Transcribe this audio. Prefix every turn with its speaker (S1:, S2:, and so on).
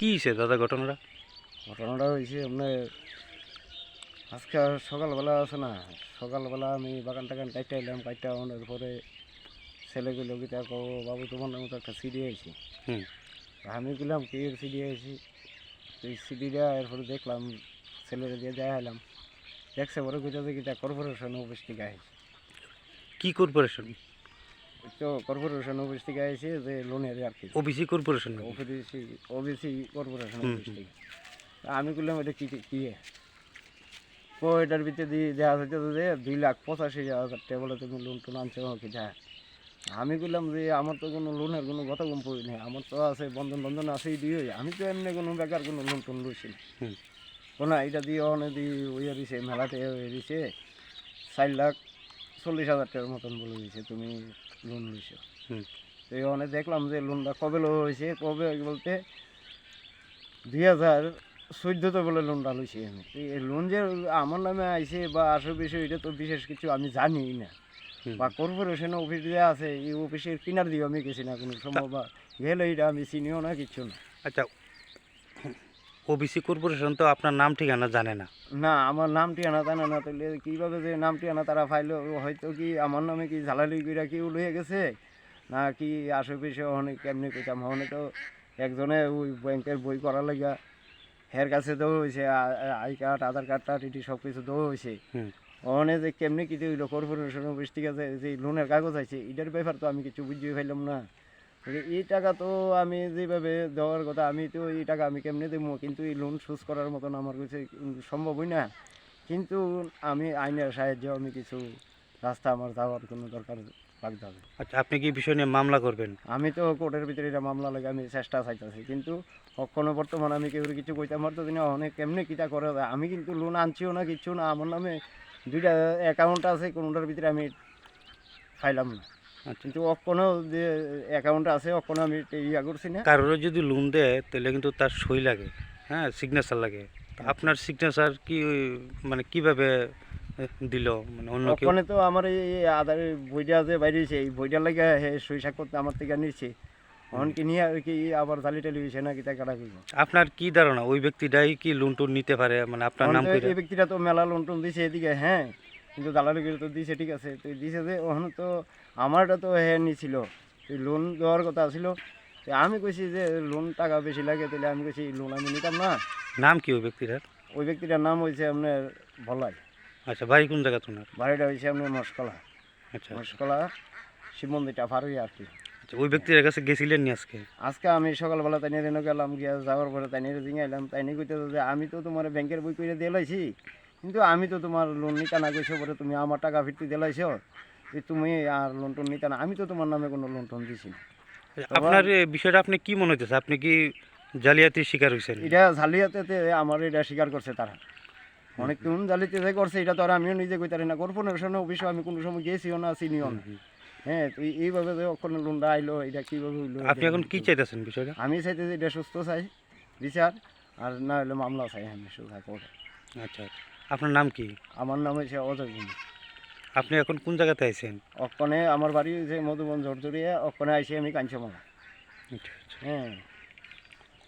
S1: কি হয়েছে দাদা ঘটনাটা?
S2: ঘটনাটা হয়েছে আপনার আজকে সকালবেলা আছে না সকালবেলা আমি বাগান টাগান কাটতে এলাম কাটতে আনার পরে ছেলেগুলো গিয়ে কো বাবু তোমার নামে তো একটা সিডি আইছি।
S1: হুম।
S2: আমি গেলাম কি সিডি আইছি? এই সিডিটা এরপরে দেখলাম ছেলেরা দিয়ে দেয়া এলাম দেখছে পরে কোথা থেকে এটা কর্পোরেশন অফিস থেকে আইছে।
S1: কি কর্পোরেশন?
S2: তো কর্পোরেশন অফিস থেকে যে লোনের আর কি।
S1: OBC corporation
S2: OBC OBC corporation office থেকে। আমি বললাম এটা কি কি এটার ভিতরে দিয়ে দেওয়া হচ্ছে যে দুই লাখ পঁচাশি হাজার টাকা বলে তুমি লোন টোন আনছো কি যা আমি বললাম যে আমার তো কোনো লোনের কোনো কথা কম পড়ি নেই। আমার তো আছে বন্ধন বন্ধন আছে দিয়ে আমি তো এমনি কোনো বেকার কোনো লোন টোন লইছি না। এটা দিয়ে অনেক দিয়ে ওই দিছে মেলাতে ওই দিছে চার লাখ চল্লিশ হাজার টাকার মতন বলে দিছে তুমি লোন লইছো তো অনেক দেখলাম যে লোনটা কবে লো হয়েছে কবে বলতে দুই হাজার চোদ্দোতে বলে লোনটা লইছি আমি এই লোন যে আমার নামে আইছে বা আসল বিষয় এটা তো বিশেষ কিছু আমি জানি না। বা কর্পোরেশন অফিস যে আছে এই অফিসের কিনার দিয়ে আমি গেছি না কোনো সময় বা গেলে এটা আমি চিনিও না কিচ্ছু না।
S1: আচ্ছা ওবিসি কর্পোরেশন তো আপনার নাম ঠিকানা জানে না।
S2: না আমার নাম ঠিকানা জানে না তাহলে কীভাবে যে নাম ঠিকানা তারা ফাইল হয়তো কি আমার নামে কি ঝালালি কইরা কি লইয়া গেছে? না কি আশেপাশে অনেক কেমনি কইতাম? হনে তো একজনে ওই ব্যাংকের বই করা লাগা হের কাছে দেওয়া হয়েছে আই কার্ড আধার কার্ডটা টিটি সব কিছু দেওয়া হয়েছে ওখানে যে কেমনি কিছু হইল কর্পোরেশন অফিস থেকে যে লোনের কাগজ আছে এটার ব্যাপার তো আমি কিছু বুঝিয়ে ফেললাম না। এই টাকা তো আমি যেভাবে দেওয়ার কথা আমি তো এই টাকা আমি কেমনে দেবো? কিন্তু এই লোন শোধ করার মতন আমার কাছে সম্ভবই না। কিন্তু আমি আইনের সাহায্যে আমি কিছু রাস্তা আমার যাওয়ার কোনো দরকার লাগতে হবে।
S1: আচ্ছা আপনি কি বিষয় নিয়ে মামলা করবেন?
S2: আমি তো কোর্টের ভিতরে এটা মামলা লাগে আমি চেষ্টা চাইতেছি। কিন্তু কখনো বর্তমানে আমি কেউ কিছু কইতে পারতো না অনেক কেমনে কিটা করে। আমি কিন্তু লোন আনছিও না কিচ্ছু না। আমার নামে দুইটা অ্যাকাউন্ট আছে কোনোটার ভিতরে আমি ফাইলাম না। কিন্তু অকনো যে অ্যাকাউন্ট আছে অকনো আমি ইয়া করছি না।
S1: কারোর যদি লোন দেয় তাহলে কিন্তু তার সই লাগে। হ্যাঁ সিগনেচার লাগে। আপনার সিগনেচার কি মানে কীভাবে দিল? মানে অন্য
S2: ওখানে তো আমার এই আধার বইটা যে বাইরেছে এই বইটার লাগে সই সাক্ষর আমার থেকে নিচ্ছে অনকে নিয়ে আর কি আবার জালি টালি হয়েছে না কিতা কাটা করব
S1: আপনার কি ধারণা? ওই ব্যক্তিটাই কি লোন টোন নিতে পারে? মানে আপনার নাম
S2: এই ব্যক্তিটা তো মেলা লোন টোন দিছে এদিকে হ্যাঁ। কিন্তু দালালি করে তো দিছে ঠিক আছে। তো দিছে যে ওখানে তো আমারটা তো হ্যাঁ নিছিল। লোন দেওয়ার কথা ছিল আমি কইছি যে লোন টাকা বেশি লাগে তাহলে আমি কইছি লোন আমি নিতাম না।
S1: নাম কি ওই ব্যক্তিটার?
S2: ওই ব্যক্তিটার নাম হয়েছে আপনার ভলাই
S1: আচ্ছা বাড়ি কোন জায়গা তোমার?
S2: বাড়িটা হয়েছে আপনার মস্কলা
S1: আচ্ছা।
S2: মস্কলা শিব মন্দিরটা ফারুই আর কি।
S1: আচ্ছা ওই ব্যক্তির কাছে গেছিলেন নি আজকে?
S2: আজকে আমি সকালবেলা তাই নিয়ে গেলাম গিয়া যাওয়ার পরে তাই নিয়ে জিঙে এলাম। তাই নিয়ে কইতে যে আমি তো তোমার ব্যাংকের বই করে দিয়ে লাইছি কিন্তু আমি তো তোমার লোন নিতে না কইছো পরে তুমি আমার টাকা ফিরতে দিলাইছ যে তুমি আর লোন টোন নিতে না আমি তো তোমার নামে কোনো লোন টোন দিছি না।
S1: আপনার এই বিষয়টা আপনি কি মনে হইতেছে? আপনি কি জালিয়াতির শিকার হয়েছেন
S2: এটা জালিয়াতে আমার এটা স্বীকার করছে তারা। অনেক কোন জালিতে যে করছে এটা তো আর আমিও নিজে কইতারি না। কর্পোরেশন অফিসে আমি কোনো সময় গেছিও না চিনিও না। হ্যাঁ তো এই- এইভাবে যে ওখানে লোনটা আইলো এটা কীভাবে হইল
S1: আপনি এখন কি চাইতেছেন বিষয়টা?
S2: আমি চাইতে যে এটা সুস্থ চাই বিচার আর না হলে মামলা চাই আমি সুস্থ কোর্টে
S1: আচ্ছা আচ্ছা। আপনার নাম কি?
S2: আমার নাম হচ্ছে অজয়
S1: আপনি এখন কোন জায়গাতে আইছেন?
S2: অক্ষণে আমার বাড়ি যে মধুবন ঝরঝরিয়া অক্ষণে আইসি আমি কাঞ্চমালা হ্যাঁ।